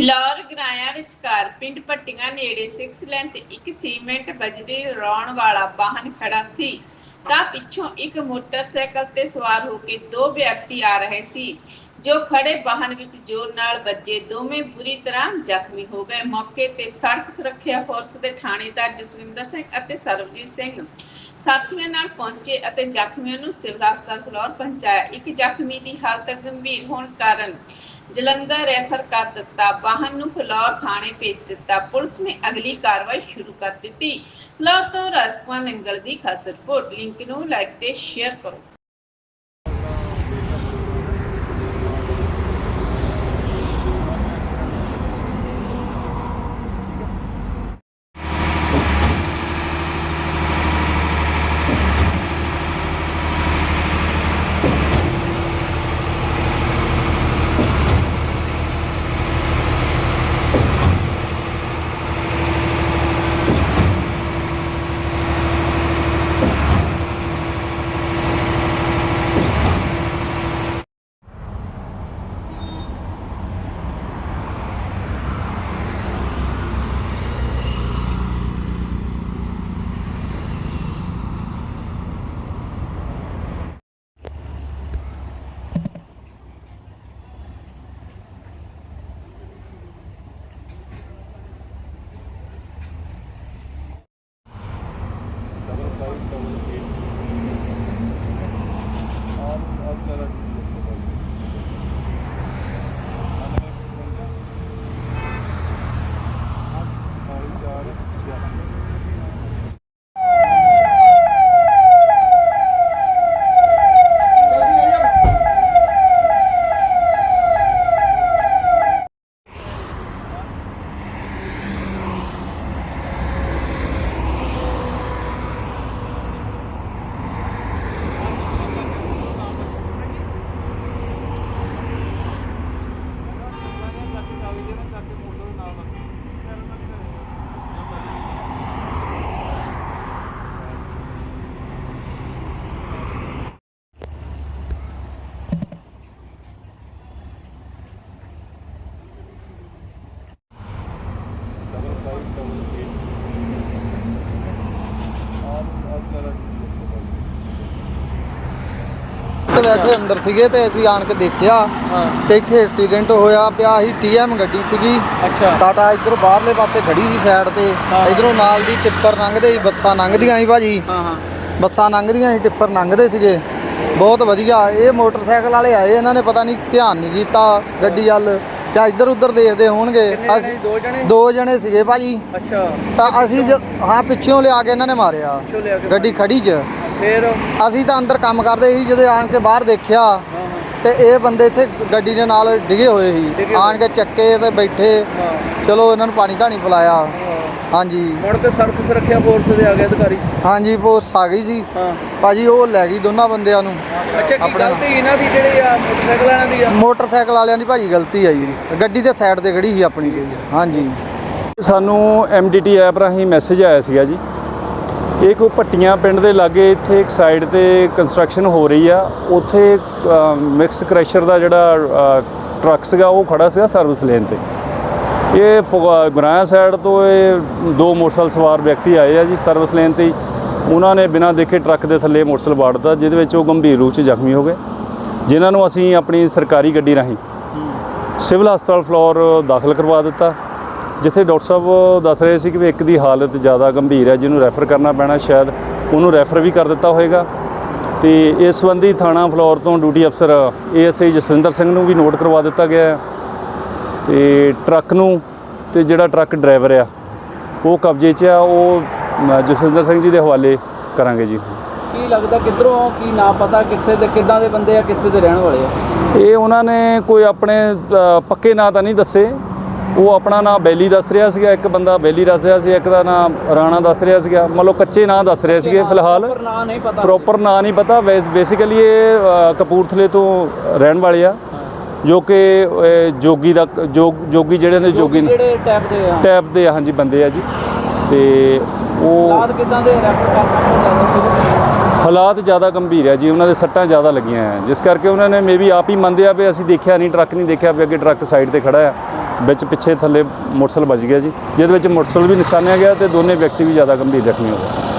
ਫਿਲੌਰ ਗਰਾਇਆ ਵਿਚਕਾਰ ਪਿੰਡ ਪੱਟੀਆਂ ਨੇੜੇ 6 ਲੈਨ ਤੇ ਇੱਕ ਸੀਮੈਂਟ ਬਜਰੀ ਰੌਣ ਵਾਲਾ ਵਾਹਨ ਖੜਾ ਸੀ। ਤਾਂ ਪਿੱਛੋਂ ਇੱਕ ਮੋਟਰਸਾਈਕਲ ਤੇ ਸਵਾਰ ਹੋ ਕੇ ਦੋ ਵਿਅਕਤੀ ਆ ਰਹੇ ਸੀ, ਜੋ ਖੜੇ ਵਾਹਨ ਵਿੱਚ ਜ਼ੋਰ ਨਾਲ ਵੱਜੇ। ਦੋਵੇਂ ਬੁਰੀ ਤਰ੍ਹਾਂ ਜ਼ਖਮੀ ਹੋ ਗਏ। ਮੌਕੇ ਤੇ ਸੜਕ ਸੁਰੱਖਿਆ ਫੋਰਸ ਦੇ ਥਾਣੇਦਾਰ ਜਸਵਿੰਦਰ ਸਿੰਘ ਅਤੇ ਸਰਬਜੀਤ ਸਿੰਘ ਸਾਥੀਆਂ ਨਾਲ ਪਹੁੰਚੇ ਅਤੇ ਜ਼ਖਮੀਆਂ ਨੂੰ ਸਿਵਲ ਹਸਪਤਾਲ ਫਲੋਰ ਪਹੁੰਚਾਇਆ। ਇੱਕ ਜ਼ਖਮੀ ਦੀ ਹਾਲਤ ਗੰਭੀਰ ਹੋਣ ਕਾਰਨ ਜਲੰਧਰ ਰੈਫਰ ਕਰ ਦਿੱਤਾ। ਵਾਹਨ ਨੂੰ ਫਲੋਰ ਥਾਣੇ ਭੇਜ ਦਿੱਤਾ। ਪੁਲਿਸ ਨੇ ਅਗਲੀ ਕਾਰਵਾਈ ਸ਼ੁਰੂ ਕਰ ਦਿੱਤੀ। ਫਲੋਰ ਤੋਂ ਰਾਜਕੁਮਾਰ ਨੰਗਲ ਦੀ ਖਾਸ ਰਿਪੋਰਟ ਲਿੰਕ ਨੂੰ ਲਾਈਕ ਤੇ ਸ਼ੇਅਰ ਕਰੋ। Thank you. ਤੇ ਵੈਸੇ ਅੰਦਰ ਸੀਗੇ ਤੇ ਅਸੀਂ ਆਣ ਕੇ ਦੇਖਿਆ ਹਾਂ। ਤੇ ਇੱਥੇ ਐਕਸੀਡੈਂਟ ਹੋਇਆ ਪਿਆ ਸੀ ਟੀਐਮ ਗੱਡੀ ਸੀਗੀ। ਅੱਛਾ। ਟਾਟਾ ਇੱਧਰ ਬਾਹਰਲੇ ਪਾਸੇ ਖੜੀ ਸੀ ਸਾਈਡ ਤੇ। ਇਧਰੋਂ ਨਾਲ ਦੀ ਟਿੱਪਰ ਲੰਘਦੇ ਸੀ ਬੱਸਾਂ ਲੰਘਦੀਆਂ ਸੀ ਭਾਜੀ। ਹਾਂ ਹਾਂ। ਬੱਸਾਂ ਲੰਘਦੀਆਂ ਸੀ ਟਿੱਪਰ ਲੰਘਦੇ ਸੀਗੇ। ਬਹੁਤ ਵਧੀਆ। ਇਹ ਮੋਟਰਸਾਈਕਲ ਵਾਲੇ ਆਏ ਇਹਨਾਂ ਨੇ ਪਤਾ ਨਹੀਂ ਧਿਆਨ ਨਹੀਂ ਕੀਤਾ ਗੱਡੀ ਵੱਲ। ਜਾਂ ਇੱਧਰ ਉੱਧਰ ਦੇਖਦੇ ਹੋਣਗੇ। ਅਸੀਂ? ਦੋ ਜਣੇ? ਦੋ ਜਣੇ ਸੀਗੇ ਭਾਜੀ। ਅੱਛਾ। ਤਾਂ ਅਸੀਂ ਜ- ਹਾਂ ਪਿੱਛੋਂ ਲਿਆ ਕੇ ਇਹਨਾਂ ਨੇ ਮਾਰਿਆ। ਪਿੱਛੋਂ ਲਿਆ ਕੇ ਗੱਡੀ ਖੜੀ 'ਚ। ਫੇਰ? ਅਸੀਂ ਤਾਂ ਅੰਦਰ ਕੰਮ ਕਰਦੇ ਸੀ ਜਦੋਂ ਆਣ ਕੇ ਬਾਹਰ ਦੇਖਿਆ ਹਾਂ ਤੇ ਇਹ ਬੰਦੇ ਇੱਥੇ ਗੱਡੀ ਦੇ ਨਾਲ ਡਿਗੇ ਹੋਏ ਸੀ। ਡਿੱਗੇ ਆਣ ਕੇ ਚੱਕੇ ਤੇ ਬੈਠੇ। ਹਾਂ। ਚਲੋ ਇਹਨਾਂ ਨੂੰ ਪਾਣੀ ਧਾਣੀ ਪਿਲਾਇਆ। ਹਾਂਜੀ। ਮੁੜ ਕੇ ਸੜਕ ਸੁਰੱਖਿਆ ਫੋਰਸ ਦੇ ਆ ਗਏ ਅਧਿਕਾਰੀ। ਹਾਂਜੀ ਪੋਸਟ ਆ ਗਈ ਸੀ ਹਾਂ। ਭਾਜੀ ਉਹ ਲੈ ਗਈ ਦੋਨਾਂ ਬੰਦਿਆਂ ਨੂੰ। ਅੱਛਾ ਕੀ ਆਪਣਾ- ਗਲਤੀ ਇਹਨਾਂ ਦੀ ਜਿਹੜੀ ਆ ਮੋਟਰਸਾਈਕਲ ਵਾਲਿਆਂ ਦੀ ਆ? ਮੋਟਰਸਾਈਕਲ ਵਾਲਿਆਂ ਦੀ ਭਾਜੀ ਗਲਤੀ ਆ ਜੀ। ਗੱਡੀ ਤੇ ਸਾਈਡ ਤੇ ਖੜੀ ਸੀ ਆਪਣੀ। ਗਈ ਹਾਂਜੀ। ਸਾਨੂੰ ਐਮਡੀਟੀ ਐਪ ਰਾਹੀਂ ਮੈਸੇਜ ਆਇਆ ਸੀਗਾ ਜੀ। ਇਹ ਕੋਈ ਭੱਟੀਆਂ ਪਿੰਡ ਦੇ ਲਾਗੇ ਇੱਥੇ ਇੱਕ ਸਾਈਡ ਤੇ ਕੰਸਟਰਕਸ਼ਨ ਹੋ ਰਹੀ ਆ। ਉੱਥੇ ਮਿਕਸ ਕ੍ਰੈਸ਼ਰ ਦਾ ਜਿਹੜਾ ਅ, ਟਰੱਕ ਸੀਗਾ ਉਹ ਖੜਾ ਸੀਗਾ ਸਰਵਿਸ ਲੇਨ ਤੇ। ਇਹ ਫੁਗਾ- ਗੁਰਾਇਆ ਸਾਈਡ ਤੋਂ ਇਹ ਦੋ ਮੋਟਰਸਾਈਕਲ ਸਵਾਰ ਵਿਅਕਤੀ ਆਏ ਆ ਜੀ ਸਰਵਿਸ ਲੈਣ ਤੇ ਉਹਨਾਂ ਨੇ ਬਿਨਾਂ ਦੇਖੇ ਟਰੱਕ ਦੇ ਥੱਲੇ ਮੋਟਰਸਾਈਕਲ ਵਾੜਤਾ ਜਿਹਦੇ ਵਿੱਚ ਉਹ ਗੰਭੀਰ ਰੂਪ 'ਚ ਜ਼ਖਮੀ ਹੋ ਗਏ, ਜਿਨ੍ਹਾਂ ਨੂੰ ਅਸੀਂ ਆਪਣੀ ਸਰਕਾਰੀ ਗੱਡੀ ਰਾਹੀਂ ਸਿਵਲ ਹਸਪਤਾਲ ਫਲੋਰ ਦਾਖਲ ਕਰਵਾ ਦਿੱਤਾ, ਜਿੱਥੇ ਡਾਕਟਰ ਸਾਹਿਬ ਦੱਸ ਰਹੇ ਸੀ ਕਿ ਵੀ ਇੱਕ ਦੀ ਹਾਲਤ ਜ਼ਿਆਦਾ ਗੰਭੀਰ ਹੈ, ਜਿਹਨੂੰ ਰੈਫਰ ਕਰਨਾ ਪੈਣਾ, ਸ਼ਾਇਦ ਉਹਨੂੰ ਰੈਫਰ ਵੀ ਕਰ ਦਿੱਤਾ ਹੋਏਗਾ। ਤੇ ਇਸ ਸੰਬੰਧੀ ਥਾਣਾ ਫਲੋਰ ਤੋਂ ਡਿਊਟੀ ਅਫਸਰ ਏਐਸਆਈ ਜਸਵਿੰਦਰ ਸਿੰਘ ਨੂੰ ਵੀ ਨੋਟ ਕਰਵਾ ਦਿੱਤਾ ਗਿਆ ਹੈ। ਤੇ ਟਰੱਕ ਨੂੰ ਤੇ ਜਿਹੜਾ ਟਰੱਕ ਡਰਾਈਵਰ ਆ ਉਹ ਕਬਜ਼ੇ 'ਚ ਆ ਉਹ ਜਸਵਿੰਦਰ ਸਿੰਘ ਜੀ ਦੇ ਹਵਾਲੇ ਕਰਾਂਗੇ ਜੀ। ਕੀ ਲੱਗਦਾ ਕਿੱਧਰੋਂ ਕੀ ਨਾ ਪਤਾ ਕਿੱਥੇ ਦੇ ਕਿੱਦਾਂ ਦੇ ਬੰਦੇ ਆ ਕਿੱਥੇ ਦੇ ਰਹਿਣ ਵਾਲੇ ਆ? ਇਹ ਉਹਨਾਂ ਨੇ ਕੋਈ ਆਪਣੇ ਪੱਕੇ ਨਾਂ ਤਾਂ ਨਹੀਂ ਦੱਸੇ। ਉਹ ਆਪਣਾ ਨਾਂ ਬੈਲੀ ਦੱਸ ਰਿਹਾ ਸੀਗਾ ਇੱਕ ਬੰਦਾ ਬੈਲੀ ਦੱਸ ਰਿਹਾ ਸੀ ਇੱਕ ਦਾ ਨਾਂ ਰਾਣਾ ਦੱਸ ਰਿਹਾ ਸੀਗਾ। ਮੰਨ ਲਓ ਕੱਚੇ ਨਾਂ ਦੱਸ ਰਹੇ ਸੀਗੇ ਫਿਲਹਾਲ। ਪਰ ਨਾਂ ਨਹੀਂ ਪਤਾ ਪ੍ਰੋਪਰ ਨਾਂ ਨਹੀਂ ਪਤਾ। ਬੇਸਿਕਲੀ ਇਹ ਕਪੂਰਥਲੇ ਤੋਂ ਰਹਿਣ ਵਾਲੇ ਆ। ਜੋ ਕਿ ਜੋਗੀ ਦਾ ਜੋਗ ਜਿਹੜੇ ਨੇ ਜੋਗੀ ਜਿਹੜੇ ਟੈਪ ਦੇ ਆ। ਟੈਪ ਦੇ ਹਾਂਜੀ ਬੰਦੇ ਆ ਜੀ। ਤੇ ਉਹ ਹਾਲਾਤ ਕਿੱਦਾਂ ਦੇ ਰੈਫਰ ਸ਼ੁਰੂ ਹਾਲਾਤ ਜ਼ਿਆਦਾ ਗੰਭੀਰ ਹੈ ਜੀ ਉਹਨਾਂ ਦੇ ਸੱਟਾਂ ਜ਼ਿਆਦਾ ਲੱਗੀਆਂ ਆ। ਜਿਸ ਕਰਕੇ ਉਹਨਾਂ ਨੇ ਮੇਬੀ ਆਪ ਹੀ ਮੰਨਦੇ ਆ ਵੀ ਅਸੀਂ ਦੇਖਿਆ ਨਹੀਂ ਟਰੱਕ ਨਹੀਂ ਦੇਖਿਆ ਵੀ ਅੱਗੇ ਟਰੱਕ ਸਾਈਡ ਤੇ ਖੜਾ ਆ। ਵਿੱਚ ਪਿੱਛੇ ਥੱਲੇ ਮੋਟਰਸਾਈਕਲ ਵੱਜ ਗਿਆ ਜੀ ਜਿਹਦੇ ਵਿੱਚ ਮੋਟਰਸਾਈਕਲ ਵੀ ਨੁਕਸਾਨਿਆ ਗਿਆ ਤੇ ਦੋਨੇ ਵਿਅਕਤੀ ਵੀ ਜ਼ਿਆਦਾ ਗੰਭੀਰ ਜ਼ਖਮੀ ਹੋ ਗਏ।